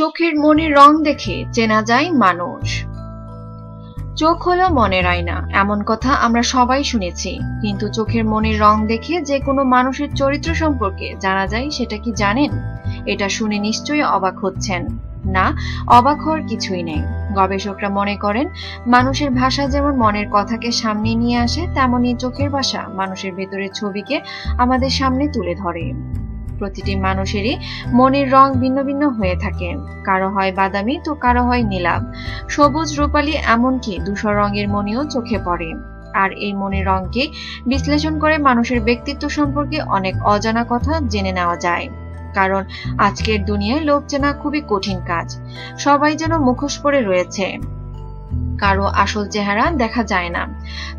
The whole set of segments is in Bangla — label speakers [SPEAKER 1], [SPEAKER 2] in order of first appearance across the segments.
[SPEAKER 1] চোখের মনের রং দেখে চেনা যায় মানুষ। চোখ হলো মনের আয়না, এমন কথা আমরা সবাই শুনেছি। কিন্তু চোখের মনের রং দেখে যে কোনো মানুষের চরিত্র সম্পর্কে জানা যায়, সেটা কি জানেন? এটা শুনে নিশ্চয়ই অবাক হচ্ছেন। না, অবাক হওয়ার কিছুই নেই। গবেষকরা মনে করেন, মানুষের ভাষা যেমন মনের কথাকে সামনে নিয়ে আসে, তেমনই চোখের ভাষা মানুষের ভেতরের ছবিকে আমাদের সামনে তুলে ধরে। প্রতিটি মানুষেরই মনের রং ভিন্ন ভিন্ন হয়ে থাকে। কারও হয় বাদামি, তো কারও হয় নীলাভ। সবুজ রূপালী এমনকি ধূসর রঙের মনিও চোখে পড়ে। আর এই মনের রংকে বিশ্লেষণ করে মানুষের ব্যক্তিত্ব সম্পর্কে অনেক অজানা কথা জেনে নেওয়া যায়। কারণ আজকের দুনিয়ায় লোক চেনা খুবই কঠিন কাজ। সবাই যেন মুখোশ পরে রয়েছে। কারও আসল চেহারা দেখা যায় না।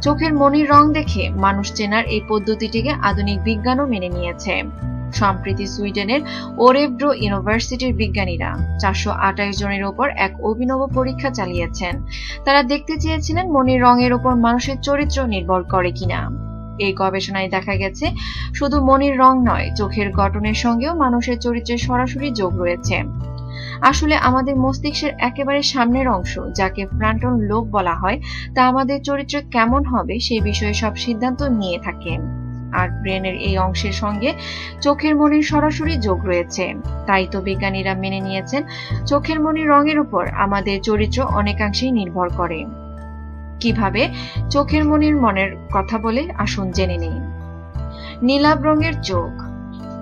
[SPEAKER 1] চোখের মনির রং দেখে মানুষ চেনার এই পদ্ধতিটিকে আধুনিক বিজ্ঞানও মেনে নিয়েছে। সম্প্রতি সুইডেনের ওরেব্রো ইউনিভার্সিটির বিজ্ঞানীরা চারশো আঠাশ জনের ওপর এক অভিনব পরীক্ষা চালিয়েছেন। তারা দেখতে চেয়েছিলেন মনির রঙের ওপর মানুষের চরিত্র নির্ভর করে কিনা। এই গবেষণায় দেখা গেছে, শুধু মনির রং নয়, চোখের গঠনের সঙ্গেও মানুষের চরিত্রের সরাসরি যোগ রয়েছে। আসলে আমাদের মস্তিষ্কের একেবারে সামনের অংশ, যাকে ফ্রান্টন লোব বলা হয়, তা আমাদের চরিত্র কেমন হবে সেই বিষয়ে সব সিদ্ধান্ত নিয়ে থাকে। আর ব্রেনের এই অংশের সঙ্গে চোখের মনির সরাসরি যোগ রয়েছে। তাই তো বিজ্ঞানীরা মেনে নিয়েছেন, চোখের মনির রঙের উপর আমাদের চরিত্র অনেকাংশেই নির্ভর করে। কীভাবে? চোখের মনির মনের কথা বলে আসুন জেনে নেই। নীলাভ রঙের চোখ।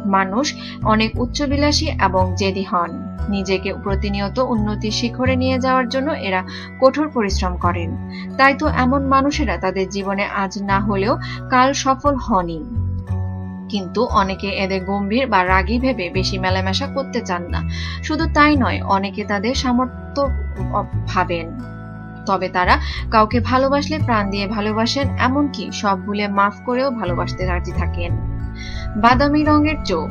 [SPEAKER 1] মানুষ অনেক উচ্চবিলাসী এবং জেদি হন। নিজেকে প্রতিনিয়ত উন্নতির শিখরে নিয়ে যাওয়ার জন্য এরা কঠোর পরিশ্রম করেন। তাই তো এমন মানুষেরা তাদের জীবনে আজ না হলেও কাল সফল হনই। কিন্তু অনেকে এদের গম্ভীর বা রাগী ভেবে বেশি মেলামেশা করতে চান না। শুধু তাই নয়, অনেকে তাদের সামর্থ্য ভাবেন। তবে তারা কাউকে ভালোবাসলে প্রাণ দিয়ে ভালোবাসেন, এমনকি সব ভুলে মাফ করেও ভালোবাসতে রাজি থাকেন। বাদামি রঙের চোখ।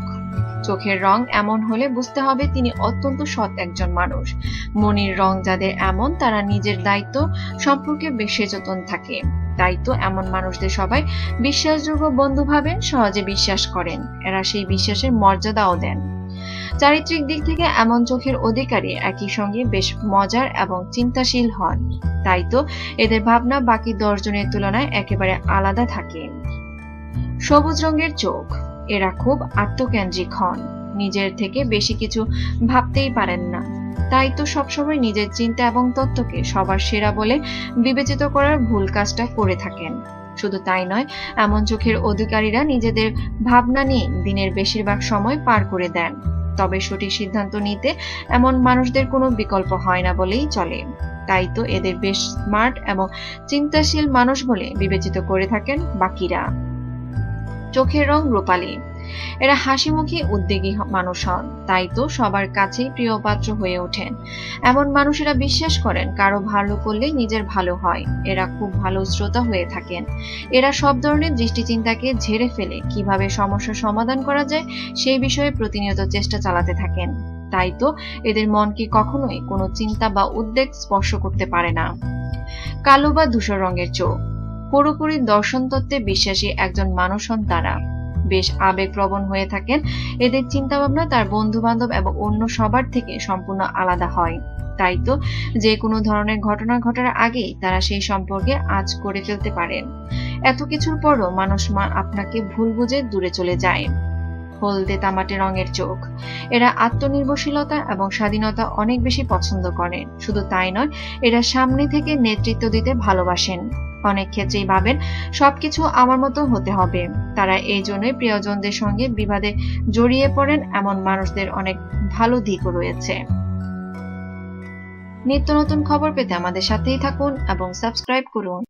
[SPEAKER 1] চোখের রং এমন হলে বুঝতে হবে তিনি অত্যন্ত সৎ একজন মানুষ। মনির রং যাদের এমন, তারা নিজের দায়িত্ব সম্পর্কে বেশ সচেতন থাকে। দায়িত্ব এমন মানুষদের সবাই বিশ্বাসযোগ্য বন্ধু ভাবেন, সহজে বিশ্বাস করেন। এরা সেই বিশ্বাসের মর্যাদাও দেন। চারিত্রিক দিক থেকে এমন চোখের অধিকারী একই সঙ্গে বেশ মজার এবং চিন্তাশীল হন। তাই তো এদের ভাবনা বাকি দশজনের তুলনায় একেবারে আলাদা থাকে। সবুজ রঙের চোখ। এরা খুব আত্মকেন্দ্রিক হন। নিজের থেকে বেশি কিছু ভাবতেই পারেন না। তাই তো সবসময় নিজের চিন্তা এবং তত্ত্বকে সবার সেরা বলে বিবেচিত করার ভুল কাজটা করে থাকেন। শুধু তাই নয়, এমন চোখের অধিকারীরা নিজেদের ভাবনা নিয়ে দিনের বেশিরভাগ সময় পার করে দেন। তবে সঠিক সিদ্ধান্ত নিতে এমন মানুষদের কোনো বিকল্প হয় না বলেই চলে। তাই তো এদের বেশ স্মার্ট এবং চিন্তাশীল মানুষ বলে বিবেচিত করে থাকেন বাকিরা। চোখের রং রূপালী। এরা হাসিমুখী উদ্যোগী মানুষ হন। তাই তো সবার কাছেই প্রিয় পাত্র হয়ে ওঠেন। এমন মানুষেরা বিশ্বাস করেন, কারও ভালো করলে নিজের ভালো হয়। এরা খুব ভালো শ্রোতা হয়ে থাকেন। এরা সব ধরনের দৃষ্টিচিন্তাকে ঝেড়ে ফেলে। কীভাবে সমস্যার সমাধান করা যায়, সেই বিষয়ে প্রতিনিয়ত চেষ্টা চালাতে থাকেন। তাই তো এদের মনকে কখনোই কোনো চিন্তা বা উদ্বেগ স্পর্শ করতে পারে না। কালো বা ধূসর রঙের চোখ। পুরোপুরি দর্শন তত্ত্বে বিশ্বাসী একজন মানুষ হন তারা। বেশ আবেগপ্রবণ হয়ে থাকেন। এদের চিন্তা ভাবনা তার বন্ধু বান্ধব এবং অন্য সবার থেকে সম্পূর্ণ আলাদা হয়। তাই তো, যে কোনো ধরনের ঘটনা ঘটার আগেই তারা সেই সম্পর্কে আজ করে ফেলতে পারেন। এত কিছুর পরও মানুষ মা আপনাকে ভুল বুঝে দূরে চলে যায়। হলদে তামাটে রঙের চোখ। এরা আত্মনির্ভরশীলতা এবং স্বাধীনতা অনেক বেশি পছন্দ করেন। শুধু তাই নয়, এরা সামনে থেকে নেতৃত্ব দিতে ভালোবাসেন। অনেক ক্ষেত্রেই ভাবেন, সবকিছু আমার মতো হতে হবে। তারা এই জন্যই প্রিয়জনদের সঙ্গে বিবাদে জড়িয়ে পড়েন, এমন মানুষদের অনেক ভালো দিকও রয়েছে। নিত্য নতুন খবর পেতে আমাদের সাথেই থাকুন এবং সাবস্ক্রাইব করুন।